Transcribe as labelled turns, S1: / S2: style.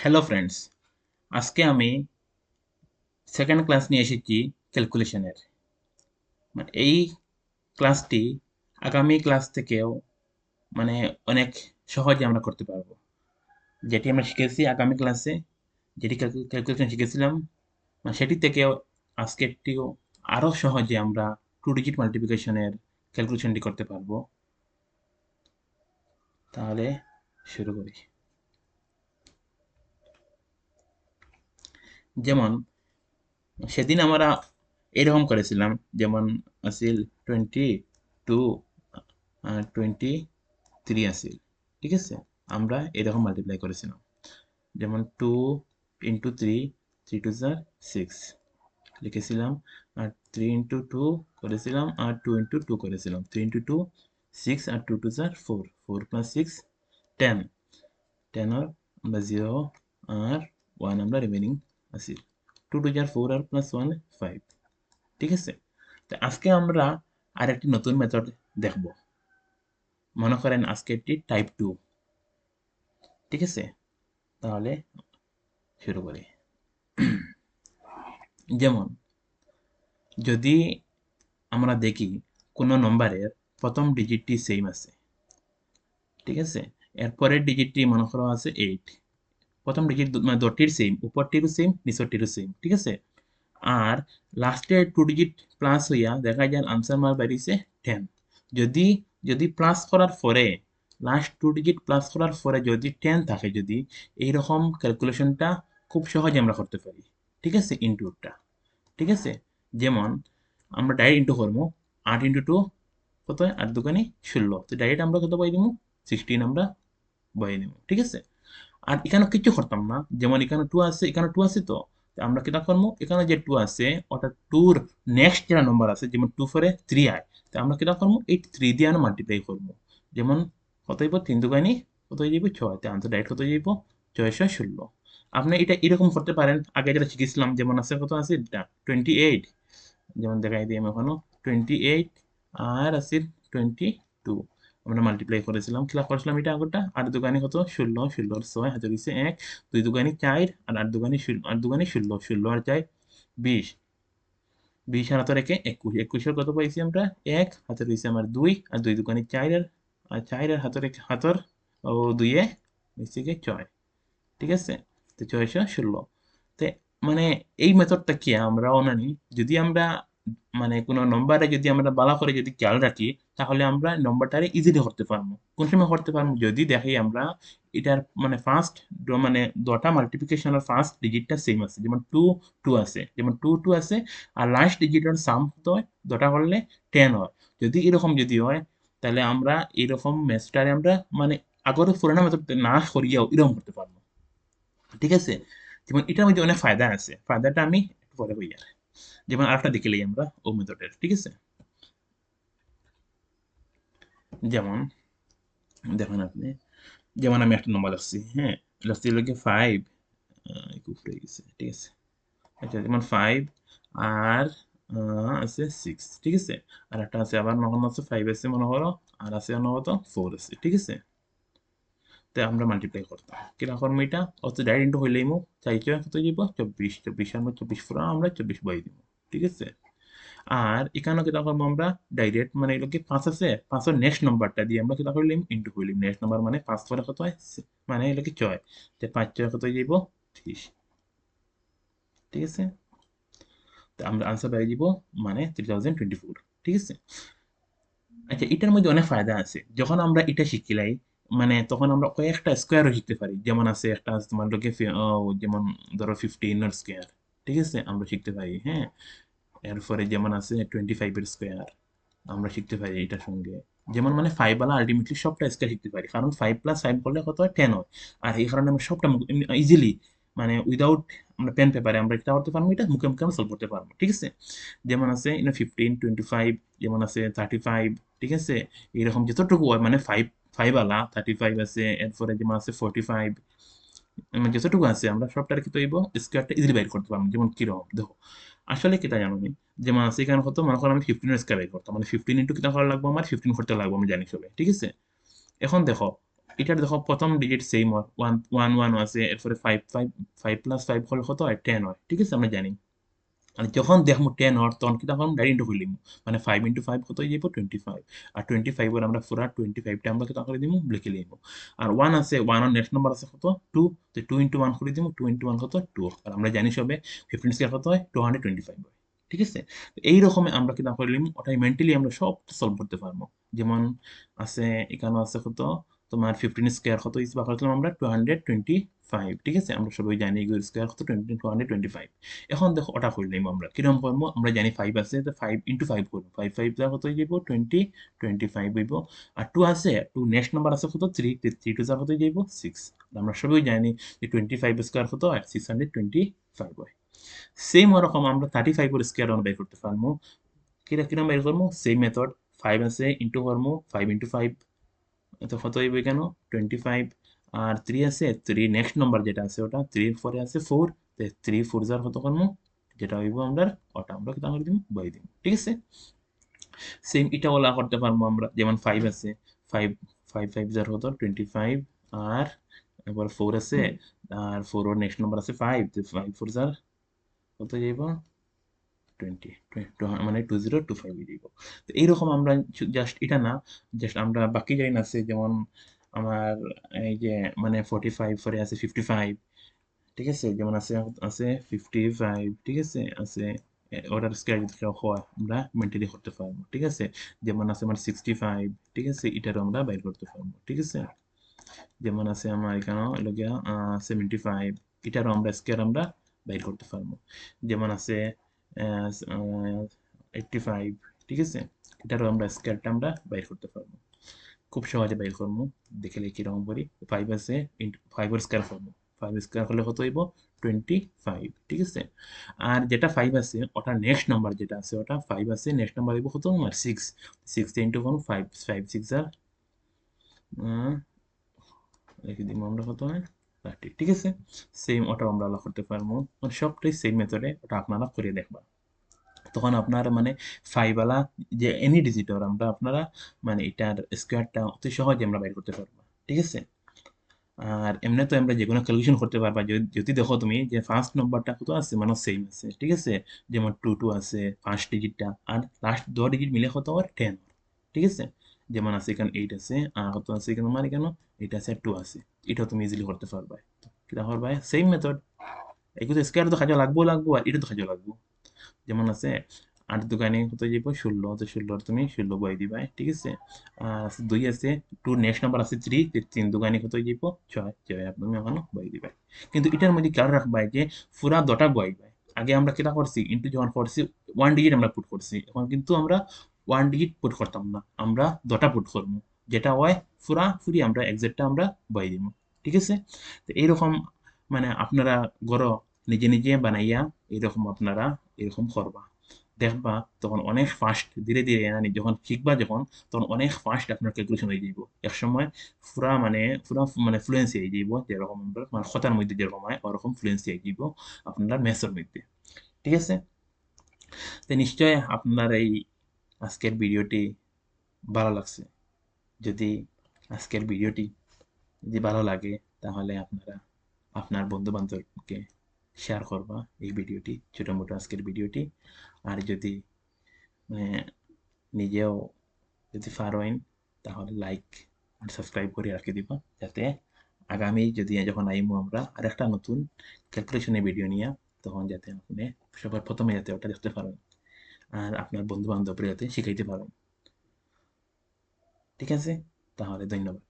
S1: Hello friends আজকে আমি second class নিয়ে এসেছি ক্যালকুলেশনের মানে এই ক্লাসটি আগামী ক্লাস থেকেও মানে অনেক সহজে আমরা করতে পারব। যেটি আমরা শিখেছি আগামী ক্লাসে যেটি ক্যালকুলেশন শিখেছিলাম মানে সেটি থেকেও আজকেরটিও আরও সহজে আমরা টু ডিজিট মাল্টিপ্লিকেশনের ক্যালকুলেশনটি করতে পারব। তাহলে শুরু করি। যেমন, সেদিন আমরা এরকম করেছিলাম, যেমন আসিল টোয়েন্টি টু টোয়েন্টি থ্রি আসিল, ঠিক আছে? আমরা এরকম মাল্টিপ্লাই করেছিলাম। যেমন two into three three two jar six লিখেছিলাম, আর থ্রি ইন্টু টু করেছিলাম, আর টু ইন্টু টু করেছিলাম। থ্রি ইন্টু টু সিক্স আর two two jar four four plus six ten ten আর আমরা জিরো আর ওয়ান আমরা রিমেনিং আসি টু টু যার ফোর আর প্লাস ওয়ান ফাইভ ঠিক আছে? তো আজকে আমরা আর একটি নতুন মেথড দেখব। মনে করেন আজকে একটি টাইপ টু ঠিক আছে? তাহলে শুরু করি। যেমন, যদি আমরা দেখি কোনো নম্বরের প্রথম ডিজিটটি সেম আছে। ঠিক আছে? এরপরের ডিজিটটি মনে করা আছে এইট প্রথম ডিজিট মানে দশটির সেম উপরটিরও সেম নিচরটিরও সেম ঠিক আছে? আর লাস্টে টু ডিজিট প্লাস হইয়া দেখা যায় আনসার মার বাড়িছে টেন যদি যদি প্লাস করার পরে লাস্ট টু ডিজিট প্লাস করার পরে যদি টেন থাকে, যদি এইরকম ক্যালকুলেশনটা খুব সহজে আমরা করতে পারি, ঠিক আছে ইন্টুটা ঠিক আছে? যেমন আমরা ডাইরেক্ট ইন্টু করব, আট ইন্টু টু কত? আট দোকানে ষোলো, তো ডাইরেক্ট আমরা কত বই দিব? সিক্সটিন আমরা বই দিব ঠিক আছে? আর এখানে কিছু করতাম না। যেমন এখানে টু আছে, এখানে টু আছে তো? আমরা কিনা করব? এখানে যে টু আছে ওটা টুর নেক্সট যেটা নম্বর আছে, যেমন টু ফোরে থ্রি আয় তো আমরা কিনা করব? এই থ্রি দিয়ে আমরা মাল্টিপ্লাই করব। যেমন কত হইব? তিন দুগানি কত হয়ে যাইব? ছয়। তো আনসার ডাইরেক্ট কত যাইব? ছয়শো ষোলো। আপনি এটা এরকম করতে পারেন। আগে যেটা শিখেছিলাম, যেমন আছে কত আছে? টোয়েন্টি এইট যেমন দেখাই দিই আমি এখনও। টোয়েন্টি এইট আর আছে টোয়েন্টি টু আমরা মাল্টিপ্লাই করেছিলাম খেলা করেছিলাম এটা আগরটা আট দোকানে কত? ষোলো ষোলো ছয় হাতে দিচ্ছে এক, দুই দোকানে চার, আর আট দোকানে আট দোকানে ষোলো ষোলো আর চার, বিশ। বিশ আর হাতে রেখে একুশ, একুশের কত পাইছি আমরা? এক হাতে দিয়েছি আমার দুই, আর দুই দোকানে চার আর চার আর হাতের হাতর, ও দুইয়ে হচ্ছে কি ছয়। ঠিক আছে? তো ছয়শো ষোলো। তো মানে এই মেথডটা কি? আমরা অনানি, যদি আমরা মানে কোনো নম্বরে যদি আমরা বালা করে যদি খেয়াল রাখি, তাহলে আমরা নম্বরটারে ইজিলি করতে পারব। কোন সময় করতে পারব? যদি দেখি আমরা এটার মানে ফার্স্ট মানে দটা মাল্টিপ্লিকেশনের ফার্স্ট ডিজিটটা সেম আছে। যেমন টু টু আছে। যেমন টু টু আছে। আর লাস্ট ডিজিটের সাম হয়? দটা করলে টেন হয়। যদি এরকম যদি হয়, তাহলে আমরা এরকম ম্যাথটারে আমরা মানে আগের পুরানো মেথড না করিয়াও এরকম করতে পারব। ঠিক আছে? যেমন এটার মধ্যে অনেক ফায়দা আছে। ফায়দাটা আমি একটু পরে হইয়া যেমন আরেকটা দেখে লই আমরা ও মেথডের ঠিক আছে? যেমন, দেখুন আপনি, যেমন আমি একটা নম্বর লাগছি হ্যাঁ? লাগছি লোকে ফাইভ উপরে গেছে, ঠিক আছে? আচ্ছা যেমন ফাইভ আর আছে সিক্স ঠিক আছে? আর একটা আছে আবার মনে আছে ফাইভ আছে মনে করো, আর আছে মনে কত ফোর আছে, ঠিক আছে? আমরা মাল্টিপ্লাই করতাম। কীরকম এটা? অত ডাইরেক্ট ইন্টু হইলেই মো চাইছো কত যাব চব্বিশ চব্বিশ আমরা চব্বিশ পুরো আমরা চব্বিশ বই দিব, ঠিক আছে? আর এখানেও কিতা করব আমরা ডাইরেক্ট মানে এগুলোকে পাঁচ আছে? পাঁচের নেক্সট নাম্বারটা দিয়ে আমরা কিতা করলিম ইন্টু করলিম নেক্সট নাম্বার মানে পাঁচ পরে কত হয়? মানে এগুলোকে ছয়? তো পাঁচ ছয় কত যাব ত্রিশ। ঠিক আছে? তো আমরা আনসার পেয়ে যাব মানে থ্রি থাউজেন্ড টোয়েন্টি ফোর ঠিক আছে? আচ্ছা এটার মধ্যে অনেক ফায়দা আছে। যখন আমরা এটা শিখিলাই মানে তখন আমরা কয়েকটা স্কোয়ারও শিখতে পারি। যেমন আছে একটা আছে তোমার লোকে যেমন ধরো ফিফটিনের স্কোয়ার ঠিক আছে? আমরা শিখতে পারি হ্যাঁ? এরপরে যেমন আছে টোয়েন্টি ফাইভের স্কোয়ার আমরা শিখতে পারি এটার সঙ্গে। যেমন মানে ফাইভ আলা আলটিমেটলি সবটা স্কোয়ার শিখতে পারি। কারণ ফাইভ প্লাস ফাইভ করলে কত হয়? টেন হয়। আর এই কারণে আমরা সবটা ইজিলি মানে উইদাউট আমরা পেন পেপারে আমরা এটা করতে পারব এটা মুখে মুখে আমরা সলভ করতে পারব, ঠিক আছে? যেমন আছে ফিফটিন টোয়েন্টি ফাইভ যেমন আছে থার্টি ফাইভ ঠিক আছে? এরকম যতটুকু হয় মানে ফাইভ ফাইভ আলা থার্টি ফাইভ আছে এরপরে যেমন আছে ফোর্টি ফাইভ মানে যতটুকু আছে, আমরা সবটার কি তৈব স্কোয়ারটা ইজিলি বাইর করতে পারব, যেমন কীরকম দেখো, আসলে কিতা জানো আমি, যেমন আছে এখানে কত, মনে করো আমি ফিফটিনের স্কোয়ার বাইর করতাম মানে ফিফটিন ইন্টু কিতা করা লাগবো আমার ফিফটিন করতে লাগবো, আমি জানি সবাই ঠিক আছে? এখন দেখো, এটার দেখো প্রথম ডিজিট সেম হয় ওয়ান ওয়ান ওয়ান আছে, এরপরে five five five plus five হলে কত হয় টেন হয়, ঠিক আছে, আমরা জানি। আর যখন দেখব টেন হওয়ার তখন কি তখন ডাইরেক্ট ইন্টু খুলিম মানে ফাইভ ইন্টু ফাইভ কত যাব টোয়েন্টি ফাইভ আর টোয়েন্টি ফাইভের আমরা পুরা টোয়েন্টি ফাইভটা আমরা কত করে দিব লিখে লিখব আর ওয়ান আছে ওয়ানের নেক্সট নাম্বার আছে কত? টু তো টু ইন্টু ওয়ান করে দিব টু ইন্টু ওয়ান কত? টু আর আমরা জানি সবে ফিফটিন স্কোয়ার কত হয়? টু হান্ড্রেড টোয়েন্টি ফাইভ হয়। ঠিক আছে? এই রকমে আমরা কি করে লিম ওটাই মেন্টালি আমরা সব সলভ করতে পারব। যেমন আছে এখানে আছে কত? তোমার ফিফটিন স্কোয়ার কত ইসবা করলাম আমরা টু হান্ড্রেড টোয়েন্টি ফাইভ ঠিক আছে? আমরা সবাই জানি এগুলো স্কোয়ার কত? Twenty two hundred twenty five এখন দেখো ওটা করলাম আমরা। কীরকম করব? আমরা জানি ফাইভ আছে, তো ফাইভ ইন্টু ফাইভ করব। ফাইভ ফাইভ যা কত যাব টোয়েন্টি টোয়েন্টি ফাইভ হইব। আর টু আছে টু নেক্সট নাম্বার আছে কত? থ্রি থ্রি টু যা কত যাব সিক্স আমরা সবাই জানি যে টোয়েন্টি ফাইভ স্কোয়ার কত? হয় সিক্স হান্ড্রেড টোয়েন্টি ফাইভ হয় সেম ওরকম আমরা থার্টি ফাইভের স্কোয়ার আমরা বের করতে পারব। কিরা কীরকম বের করব? সেম মেথড ফাইভ আছে ইন্টু করব। ফাইভ ইন্টু ফাইভ তো কত হইব কেন টোয়েন্টি ফাইভ আর থ্রি আছে থ্রি নেক্সট নম্বর যেটা আছে ওটা থ্রির পরে আছে ফোর থ্রি ফোর যার কত করব? যেটা হইব আমরা ওটা আমরা কেটে আমরা দিব? বই দিব ঠিক আছে? সেম এটা ওলা করতে পারব আমরা যেমন ফাইভ আছে ফাইভ ফাইভ ফাইভ যার কত? টোয়েন্টি ফাইভ আর এবার ফোর আছে আর ফোর ওর নেক্সট নম্বর আছে ফাইভ ফাইভ ফোর যার কত যাইব টোয়েন্টি মানে টু জিরো টু ফাইভ যাইব তো এইরকম আমরা জাস্ট এটা না জাস্ট আমরা বাকি যাই আছে যেমন আমার এই যে মানে ফোর্টি ফাইভ পরে আছে ফিফটি ফাইভ ঠিক আছে? যেমন আছে আছে ফিফটি ফাইভ ঠিক আছে? আছে অর্ডার কেউ হয় আমরা মেনটেলি করতে পারব, ঠিক আছে? যেমন আছে আমার সিক্সটি ফাইভ ঠিক আছে? এটারও আমরা বাইর করতে পারব, ঠিক আছে? যেমন আছে আমার এখানেও লগিয়া সেভেন্টি ফাইভ এটারও আমরা স্কোয়ার আমরা বাইর করতে পারব। যেমন আছে এইটটি ফাইভ ঠিক আছে? এটারও আমরা স্কোয়ারটা আমরা বাইর করতে পারব। খুব সহজে বাইর করব। দেখলে কীরকম করি। ফাইভ আছে ফাইভের স্কোয়ার করব। ফাইভ স্কোয়ার হলে কত হইব? টোয়েন্টি ফাইভ ঠিক আছে? আর যেটা ফাইভ আছে, ওটা নেক্সট নাম্বার যেটা আছে, ওটা ফাইভ আছে নেক্সট নাম্বার হইব কত? আমার সিক্স সিক্স ইন্টু কোন ফাইভ ফাইভ সিক্স আর রেখে দিব আমরা কত হয়? থার্টি ঠিক আছে? সেম ওটা আমরা করতে পারব। মানে সবটাই সেম মেথডে ওটা আপনারা করে দেখবা তখন আপনার মানে ফাইভওয়ালা যে এনি ডিজিটর আমরা আপনারা মানে এটার স্কোয়ারটা অতি সহজে আমরা বাইর করতে পারব। ঠিক আছে? আর এমনি তো আমরা যে কোনো ক্যালকুলেশন করতে পারবা। যদি দেখো তুমি যে ফার্স্ট নম্বরটা কত আছে? মানে সেম আছে। ঠিক আছে? যেমন টু টু আছে ফার্স্ট ডিজিটটা আর লাস্ট দশ ডিজিট মিলে কত? আর টেন ঠিক আছে? যেমন আছে এখানে এইট আছে, আর কত আছে এখানে মানে কেন এইট আছে টু আছে। এটাও তুমি ইজিলি করতে পারবা। কিটা করবা সেম মেথড এগুলো স্কোয়ার তো খাজা লাগবো লাগবো, আর এটা তো খাজা লাগবো। যেমন আছে, আট দোকানে কত যাইব? ষোলো। তো ষোলো তুমি ষোলো বই দিবা, ঠিক আছে? আর দুই আছে টু নেক্সট নাম্বার আছে থ্রি তিন দোকানে কত যাইব? ছয়। ছয় তুমি এখনও বই দিবা। কিন্তু এটার মধ্যে কার রাখবা যে পুরা দটা বই আগে আমরা কেটা করছি ইন্টু যখন করছি ওয়ান ডিজিট আমরা পুট করছি। এখন কিন্তু আমরা ওয়ান ডিজিট পুট করতাম না। আমরা দটা পুট করব। যেটা হয় পুরা ফুরি আমরা এক্সাক্টটা আমরা বই দিব। ঠিক আছে? তো এইরকম মানে আপনারা গড় নিজে নিজে বানাইয়া এইরকম আপনারা এরকম করবা। দেখবা তখন অনেক ফাস্ট ধীরে ধীরে মানে যখন শিখবা যখন, তখন অনেক ফাস্ট আপনার ক্যালকুলেশন হয়ে যাইব। এক সময় পুরা মানে পুরা মানে ফ্লুয়েন্সি হয়ে যাইব, যেরকম আমরা মানে কথার মধ্যে যেরকম হয়, ওরকম ফ্লুয়েন্সি হয়ে যাইব আপনার ম্যাথসের মধ্যে। ঠিক আছে? তো নিশ্চয় আপনার এই আজকের ভিডিওটি ভালো লাগছে। যদি আজকের ভিডিওটি যদি ভালো লাগে, তাহলে আপনারা আপনার বন্ধু বান্ধবকে শেয়ার করবা এই ভিডিওটি ছোটো মোটো আজকের ভিডিওটি। আর যদি নিজেও যদি পারেন তাহলে লাইক আর সাবস্ক্রাইব করে রাখি দিবা, যাতে আগামী যদি যখন আইমু আমরা আরেকটা নতুন ক্যালকুলেশনের ভিডিও নিয়ে, তখন যাতে আপনি সবার প্রথমে যাতে ওটা দেখতে পারেন। আর আপনার বন্ধু বান্ধবরা যাতে শিখাইতে পারেন ঠিক আছে? তাহলে ধন্যবাদ।